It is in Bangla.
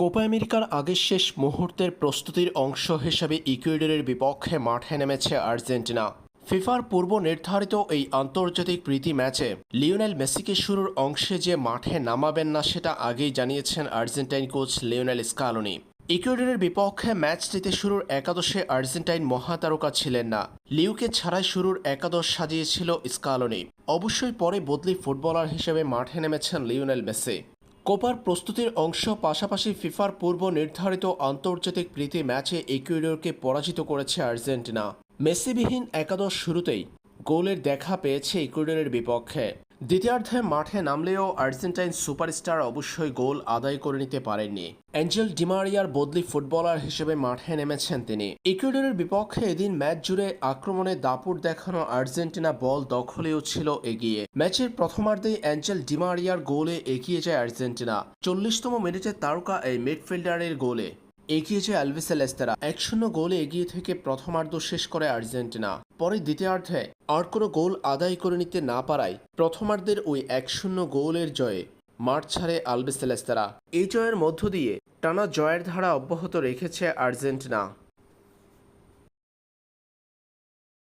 কোপা আমেরিকার আগের শেষ মুহূর্তের প্রস্তুতির অংশ হিসেবে ইকুয়েডরের বিপক্ষে মাঠে নেমেছে আর্জেন্টিনা। ফিফার পূর্ব নির্ধারিত এই আন্তর্জাতিক প্রীতি ম্যাচে লিওনেল মেসিকে শুরুর অংশে যে মাঠে নামাবেন না সেটা আগেই জানিয়েছেন আর্জেন্টাইন কোচ লিওনেল স্কালোনি। ইকুয়েডরের বিপক্ষে ম্যাচটিতে শুরুর একাদশে আর্জেন্টাইন মহাতারকা ছিলেন না। লিউকে ছাড়াই শুরুর একাদশ সাজিয়েছিল স্কালোনি। অবশ্যই পরে বদলি ফুটবলার হিসেবে মাঠে নেমেছেন লিওনেল মেসি। কোপার প্রস্তুতির অংশ পাশাপাশি ফিফার পূর্ব নির্ধারিত আন্তর্জাতিক প্রীতি ম্যাচে ইকুয়েডরকে পরাজিত করেছে আর্জেন্টিনা। মেসিবিহীন একাদশ শুরুতেই গোলের দেখা পেয়েছে ইকুয়েডরের বিপক্ষে। দ্বিতীয়ার্ধে মাঠে নামলেও আর্জেন্টাইন সুপারস্টার অবশ্যই গোল আদায় করে নিতে পারেননি। অ্যাঞ্জেল ডিমারিয়ার বদলি ফুটবলার হিসেবে মাঠে নেমেছেন তিনি। ইকুয়েডরের বিপক্ষে এদিন ম্যাচ জুড়ে আক্রমণে দাপুট দেখানো আর্জেন্টিনা বল দখলেও ছিল এগিয়ে। ম্যাচের প্রথমার্ধেই অ্যাঞ্জেল ডিমারিয়ার গোলে এগিয়ে যায় আর্জেন্টিনা। চল্লিশতম মিনিটে তারকা এই মিডফিল্ডারের গোলে। এগিয়ে যায় অ্যালভিসেল এস্তেরা এক শূন্য গোলে এগিয়ে থেকে প্রথমার্ধ শেষ করে আর্জেন্টিনা। পরে দ্বিতীয়ার্ধে আর কোনো গোল আদায় করে নিতে না পারায় প্রথমার্ধের ওই এক শূন্য গোলের জয়ে মাঠ ছাড়ে আলবেসেলেস্তেরা এই জয়ের মধ্য দিয়ে টানা জয়ের ধারা অব্যাহত রেখেছে আর্জেন্টিনা।